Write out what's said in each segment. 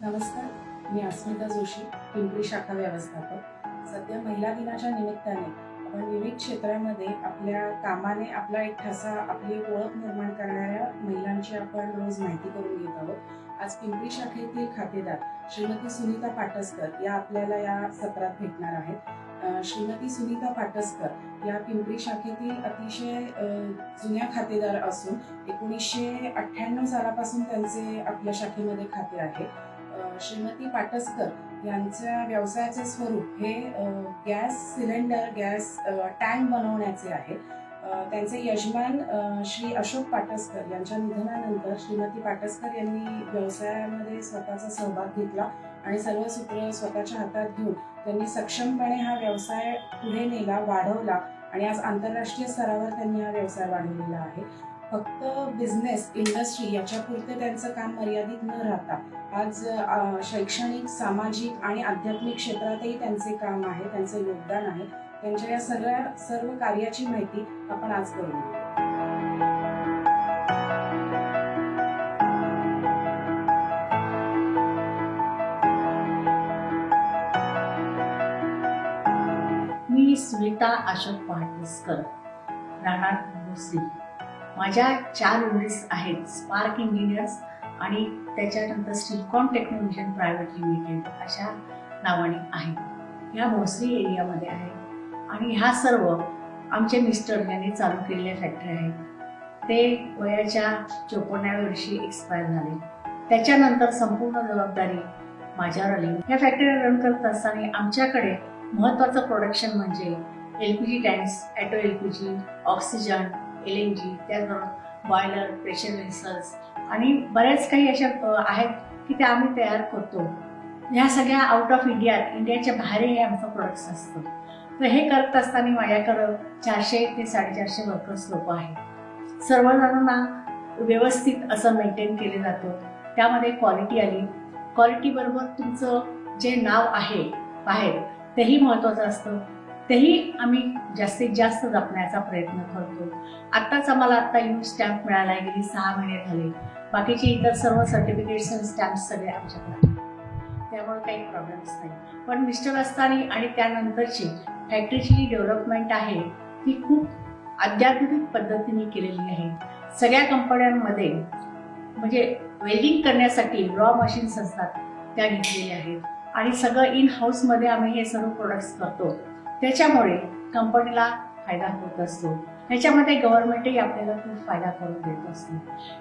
नमस्कार मी अस्मिता जोशी पिंपरी शाखा व्यवस्थापक. सध्या महिला दिनाच्या निमित्ताने आपण विविध क्षेत्रामध्ये आपल्या कामाने आपला एक ठसा आपली ओळख निर्माण करणाऱ्या महिलांची आपण रोज माहिती करून घेत आहोत. आज पिंपरी शाखेतील खातेदार श्रीमती सुनीता पाटसकर या आपल्याला या सत्रात भेटणार आहेत. श्रीमती सुनीता पाटसकर या पिंपरी शाखेतील अतिशय जुन्या खातेदार असून एकोणीसशे अठ्ठ्याण्णव सालापासून त्यांचे आपल्या शाखेमध्ये खाते आहे. श्रीमती पाटसकर यांच्या व्यवसायाचे स्वरूप हे गॅस सिलेंडर गॅस टँक बनवण्याचे आहे. त्यांचे यजमान श्री अशोक पाटसकर यांच्या निधनानंतर श्रीमती पाटसकर यांनी व्यवसायामध्ये स्वतःचा सहभाग घेतला आणि सर्व सूत्र स्वतःच्या हातात घेऊन त्यांनी सक्षमपणे हा व्यवसाय पुढे नेला वाढवला आणि आज आंतरराष्ट्रीय स्तरावर त्यांनी हा व्यवसाय वाढवलेला आहे. फक्त बिझनेस इंडस्ट्री याच्यापुरते त्यांचं काम मर्यादित न राहता. आज शैक्षणिक सामाजिक आणि आध्यात्मिक क्षेत्रातही त्यांचे काम आहे त्यांचं योगदान आहे. त्यांच्या या सगळ्या सर्व कार्याची माहिती आपण आज करून मी सुनीता अशोक पाटसकर राहणार मुस्लिम. माझ्या चार ओळीस आहेत स्पार्क इंजिनियर्स आणि त्याच्यानंतर स्टिलकॉन टेक्नॉलॉजी प्रायव्हेट लिमिटेड अशा नावाने आहेत. ह्या भोसरी एरियामध्ये आहे. आणि ह्या सर्व आमचे मिस्टर यांनी चालू केलेल्या फॅक्टरी आहेत. ते वयाच्या चोपन्नाव्या वर्षी एक्सपायर झाले. त्याच्यानंतर संपूर्ण जबाबदारी माझ्यावर आली. ह्या फॅक्टरी रन करत असताना आमच्याकडे महत्त्वाचं प्रोडक्शन म्हणजे L P G tanks auto L P G oxygen L N G त्याचबरोबर बॉयलर प्रेशर व्हेसल्स आणि बऱ्याच काही अशा आहेत की त्या आम्ही तयार करतो. ह्या सगळ्या आउट ऑफ इंडिया इंडियाच्या बाहेरही आमचं प्रोडक्ट्स असतं. तर हे करत असताना माझ्याकडं चारशे ते साडेचारशे वर्कर्स लोक आहेत. सर्वजणांना व्यवस्थित असं मेंटेन केलं जातं. त्यामध्ये क्वालिटी आली. क्वालिटीबरोबर तुमचं जे नाव आहे बाहेर तेही महत्त्वाचं असतं. तेही आम्ही जास्तीत जास्त जपण्याचा प्रयत्न करतो. आत्ताच आम्हाला आत्ता यू स्टॅम्प मिळाला आहे गेली सहा महिने झाले. बाकीचे इतर सर्व सर्टिफिकेट्स आणि स्टॅम्प सगळे आमच्याकडे त्यामुळे काही प्रॉब्लेम्स नाही. पण मिस्टर असतानी आणि त्यानंतरची फॅक्टरीची जी डेव्हलपमेंट आहे ती खूप अत्याधुनिक पद्धतीने केलेली आहे. सगळ्या कंपन्यांमध्ये म्हणजे वेल्डिंग करण्यासाठी रॉ मशीन्स असतात त्या घेतलेल्या आहेत. आणि सगळं इन हाऊसमध्ये आम्ही हे सर्व प्रोडक्ट्स करतो. त्याच्यामुळे कंपनीला फायदा होत असतो. ह्याच्यामध्ये गव्हर्नमेंटही आपल्याला खूप फायदा करून देत असते.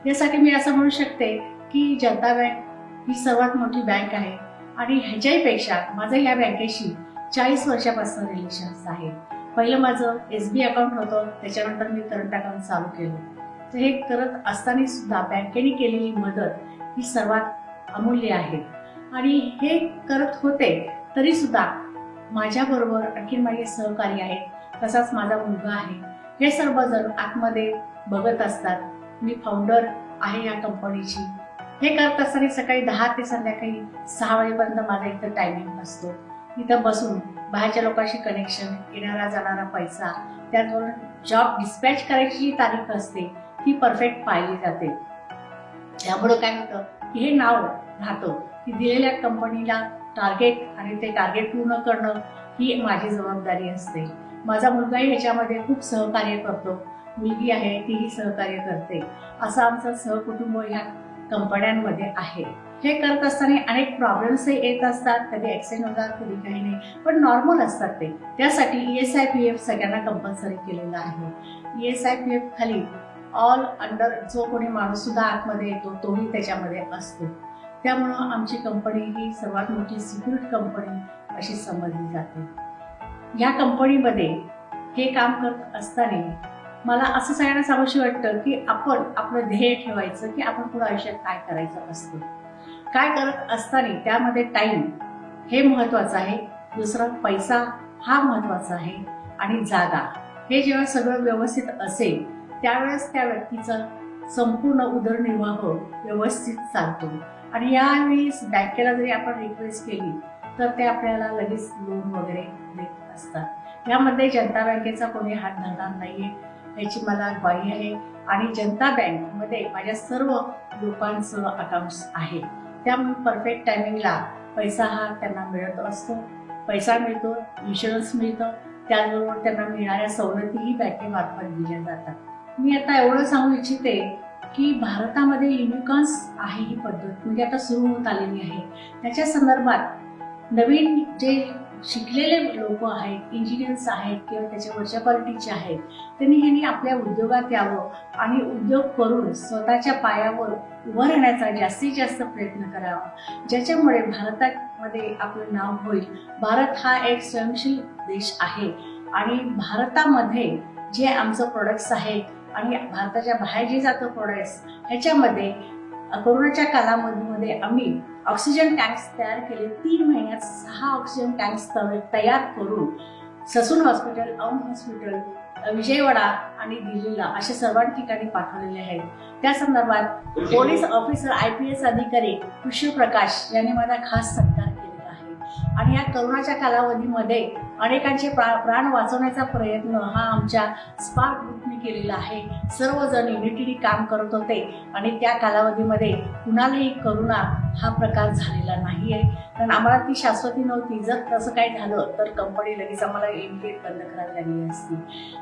यासाठी मी असं म्हणू शकते की जनता बँक ही सर्वात मोठी बँक आहे आणि ह्याच्याहीपेक्षा माझं या बँकेशी चाळीस वर्षापासून रिलेशन्स आहे. पहिलं माझं एस बी अकाउंट होतं त्याच्यानंतर मी करंट अकाउंट चालू केलं. तर हे करत असताना सुद्धा बँकेने केलेली मदत ही सर्वात अमूल्य आहे. आणि हे करत होते तरी सुद्धा माझ्याबरोबर आणखी माझे सहकारी आहेत तसाच माझा मुलगा आहे. हे सर्वजण आतमध्ये बघत असतात मी फाउंडर आहे या कंपनीची हे करत असताना सकाळी दहा ते संध्याकाळी सहा वाजेपर्यंत माझा इथं टायमिंग असतो. इथं बसून बाहेरच्या लोकांशी कनेक्शन येणारा जाणारा पैसा त्यातून जॉब डिस्पॅच करायची जी तारीख असते ती परफेक्ट पाहिली जाते. त्यामुळं काय होतं की हे नाव राहतं की दिलेल्या कंपनीला टार्गेट आणि ते टार्गेट पूर्ण करणं ही माझी जबाबदारी असते. माझा मुलगाही ह्याच्यामध्ये खूप सहकार्य करतो. मुलगी आहे तीही सहकार्य करते. असं आमचं सहकुटुंब ह्या कंपन्यांमध्ये आहे. हे करत असताना अनेक प्रॉब्लेम्सही येत असतात. कधी ॲक्सिडेंट होतात कधी काही नाही. पण नॉर्मल असतात ते. त्यासाठी E S I P F सगळ्यांना कंपल्सरी केलेलं आहे. E S I P F खाली ऑल अंडर जो कोणी माणूस सुद्धा आतमध्ये येतो तोही त्याच्यामध्ये असतो. त्यामुळं आमची कंपनी ही सर्वात मोठी सिक्युरिट कंपनी अशी समजली जाते. ह्या कंपनीमध्ये हे काम करत असताना मला असं सांगण्यास आवश्यक वाटतं की आपण आपलं ध्येय ठेवायचं की आपण पुढे आयुष्यात काय करायचं असतं. काय करत असताना त्यामध्ये टाईम हे महत्त्वाचं आहे दुसरा पैसा हा महत्त्वाचा आहे आणि जागा. हे जेव्हा सगळं व्यवस्थित असेल त्यावेळेस त्या व्यक्तीचा संपूर्ण उदरनिर्वाह व्यवस्थित चालतो. आणि यावेळेस बँकेला जरी आपण रिक्वेस्ट केली तर ते आपल्याला लगेच लोन वगैरे देत असतात. यामध्ये जनता बँकेचा कोणी हात धरणार नाहीये याची मला ग्वाही आहे. आणि जनता बँकमध्ये माझ्या सर्व लोकांचं अकाउंट्स आहे. त्यामुळे परफेक्ट टायमिंगला पैसा हा त्यांना मिळत असतो. पैसा मिळतो इन्शुरन्स मिळतं. त्याचबरोबर त्यांना मिळणाऱ्या सवलतीही बँकेमार्फत दिल्या जातात. मी आता एवढं सांगू इच्छिते की भारतामध्ये युनिकॉन्स आहे ही पद्धत. म्हणजे आता सुरू होत आलेली आहे. त्याच्या संदर्भात नवीन जे शिकलेले लोक आहेत इंजिनियर्स आहेत किंवा त्याच्या क्वालिटीचे आहेत त्यांनी ह्यांनी आपल्या उद्योगात यावं आणि उद्योग करून स्वतःच्या पायावर उभं राहण्याचा जास्तीत जास्त प्रयत्न करावा. ज्याच्यामुळे भारतामध्ये आपलं नाव होईल. भारत हा एक स्वयंशील देश आहे. आणि भारतामध्ये जे आमचं प्रोडक्ट्स आहेत आणि भारताच्या बाहेर जे जातं प्रोडक्ट्स ह्याच्यामध्ये कोरोनाच्या कालावधीमध्ये आम्ही ऑक्सिजन टँक्स तयार केले. तीन महिन्यात सहा ऑक्सिजन टँक्स तयार करून Sassoon hospital Aundh hospital Vijayawada आणि दिल्लीला अशा सर्व ठिकाणी पाठवलेले आहेत. त्या संदर्भात police officer I P S अधिकारी कृष्णप्रकाश यांनी माझा खास सत्कार केलेला आहे. आणि या करोनाच्या कालावधीमध्ये अनेकांचे प्रा प्राण वाचवण्याचा प्रयत्न हा आमच्या स्पार्क ग्रुपने केलेलं आहे. सर्वजण युनिटीने काम करत होते. आणि त्या कालावधीमध्ये कुणालाही करुणा हा प्रकार झालेला नाही आहे कारण आम्हाला ती शाश्वती नव्हती. जर तसं काही झालं तर कंपनी लगेच आम्हाला इमिडिएट बंद करावी लागली असती.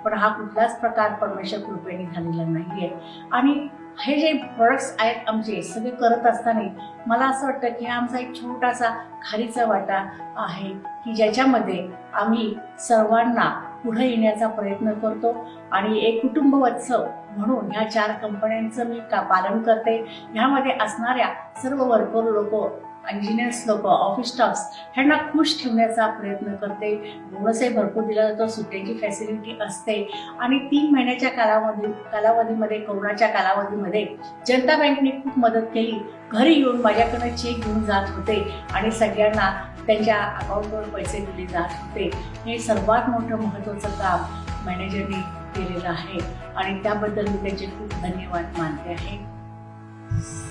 पण हा कुठलाच प्रकार परमेश्वर कृपेने झालेला नाही आहे आणि हे जे प्रोडक्ट्स आहेत आमचे सगळे करत असताना मला असं वाटतं की हा आमचा एक छोटासा खारीचा वाटा आहे की ज्याच्यामध्ये आम्ही सर्वांना पुढे येण्याचा प्रयत्न करतो. आणि एक कुटुंबवत्सव म्हणून ह्या चार कंपन्यांचं मी का पालन करते. ह्यामध्ये असणाऱ्या सर्व वर्कर लोक इंजिनियर्स लोक ऑफिस स्टाफ्स ह्यांना खुश ठेवण्याचा प्रयत्न करते. बोनसही भरपूर दिला जातो सुट्ट्याची फॅसिलिटी असते. आणि तीन महिन्याच्या कालावधी कालावधीमध्ये कोरोनाच्या कालावधीमध्ये जनता बँकने खूप मदत केली. घरी येऊन माझ्याकडे चेक घेऊन जात होते. आणि सगळ्यांना त्यांच्या अकाउंटवर पैसे दिले जात होते. हे सर्वात मोठं महत्त्वाचं काम मॅनेजरने केलेलं आहे आणि त्याबद्दल मी त्यांचे खूप धन्यवाद मानते आहे.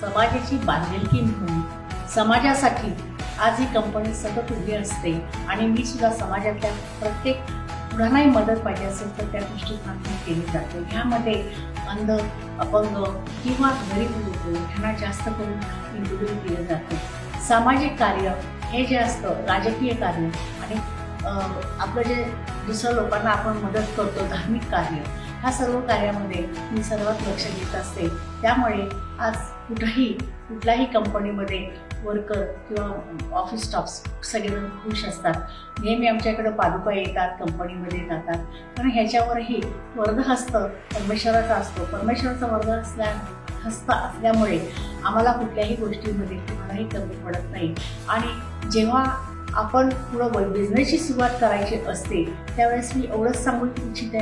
समाजाची बांधिलकी म्हणून समाजासाठी आज ही कंपनी सतत उभी असते आणि मी सुद्धा समाजातल्या प्रत्येक कुणालाही मदत पाहिजे असेल तर त्या दृष्टिकोनातून केली जाते. ह्यामध्ये अंध अपंग किंवा गरीब लोक ह्यांना जास्त करून इन्क्लुड केलं जातं. सामाजिक कार्य हे जे असतं राजकीय कार्य आणि आपलं जे दुसऱ्या लोकांना आपण मदत करतो धार्मिक कार्य ह्या सर्व कार्यामध्ये मी सर्वात लक्ष देत असते. त्यामुळे आज कुठंही कुठल्याही कंपनीमध्ये वर्कर किंवा ऑफिस स्टाफ्स सगळेजण खुश असतात. नेहमी आमच्याकडे पादुका येतात कंपनीमध्ये जातात. कारण ह्याच्यावरही वर्धहस्त परमेश्वराचा असतो. परमेश्वराचा वर्ध असल्या हस्त असल्यामुळे आम्हाला कुठल्याही गोष्टीमध्ये कुणालाही कमी पडत नाही. आणि जेव्हा आपण पुढं बिझनेसची सुरुवात करायची असते त्यावेळेस मी एवढंच सांगू इच्छिते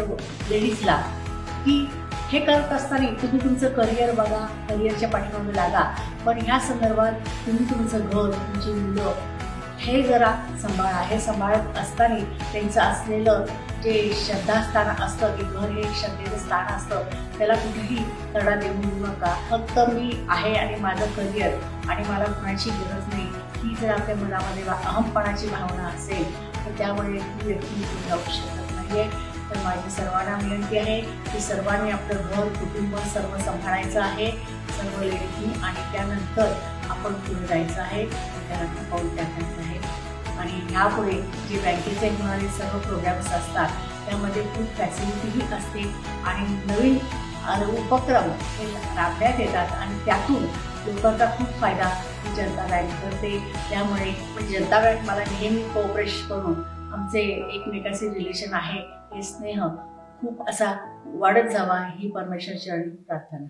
लेडीजला की हे करत असताना तुम्ही तुमचं करिअर बघा करिअरच्या पाठीमागे लागा. पण ह्या संदर्भात तुम्ही तुमचं घर तुमची मुलं हे जरा सांभाळा. हे सांभाळत असताना त्यांचं असलेलं जे श्रद्धास्थान असतं की घर हे श्रद्धेचं स्थान असतं त्याला कुठेही तडा देऊ नका. फक्त मी आहे आणि माझं करिअर आणि मला कुणाची गरज नाही. जर आपल्या मनामध्ये अहमपणाची भावना असेल तर त्यामुळे ती व्यक्ती निघून जाऊ शकत नाही तर माझी सर्वांना विनंती आहे की सर्वांनी आपलं घर कुटुंब सर्व सांभाळायचं आहे. सर्व लेडीजनी आणि त्यानंतर आपण पुढे जायचं आहे. त्यानंतर पाऊल टाकायचं आहे. आणि यापुढे जे बँकेचे होणारे सर्व प्रोग्राम्स असतात त्यामध्ये खूप फॅसिलिटीही असते. आणि नवीन उपक्रम हे राबण्यात येतात आणि त्यातून लोकांचा खूप फायदा जनता बँक करते. त्यामुळे म्हणजे जनता बँक मला नेहमी कोऑपरेशन करून आमचे एकमेकाचे रिलेशन आहे हे स्नेह खूप असा वाढत जावा ही परमेश्वरची प्रार्थना.